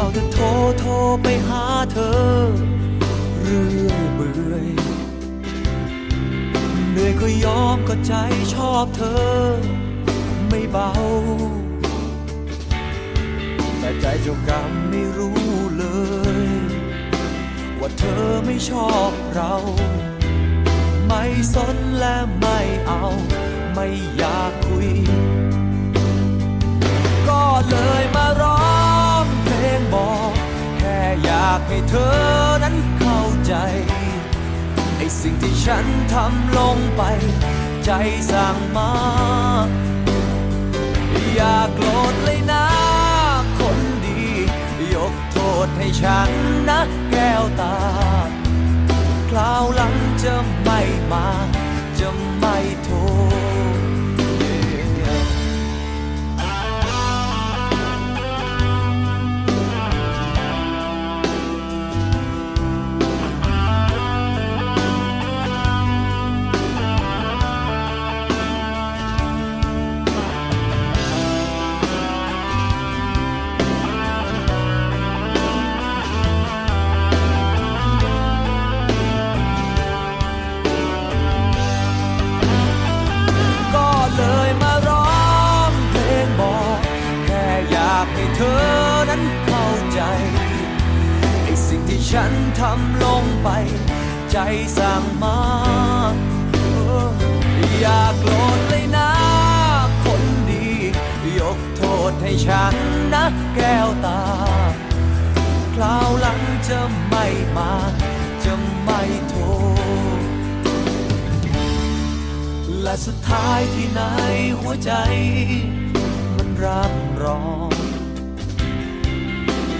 ฝ้าจะโทรโทรไปหาเธอ เรื่อยเบื่อเหนื่อยก็ยอมก็ใจชอบเธอ ไม่เบา แต่ใจเจ้ากรรมไม่รู้เลย ว่าเธอไม่ชอบเรา ไม่สนและไม่เอา ไม่อยากคุย ก็เลยมาร้อ ให้เธอนั้นเข้าใจไอ้สิ่งที่ฉันทำลงไป ใจสั่งมา อย่าโกรธเลยนะ คนดี ยกโทษให้ฉันนะแก้วตา คราวหลังจะไม่มาากให้เธอนั้นเข้าใจไอ้สิ่งที่ฉันทำลงไป ใจสั่งมาอออย่าโกรธเลยนะคนดี ยกโทษให้ฉันนะแก้วตา คราวหลังจะไม่มา จะไม่โทษ และสุดท้ายที่ไหนหัวใจ มันร่ำร้อง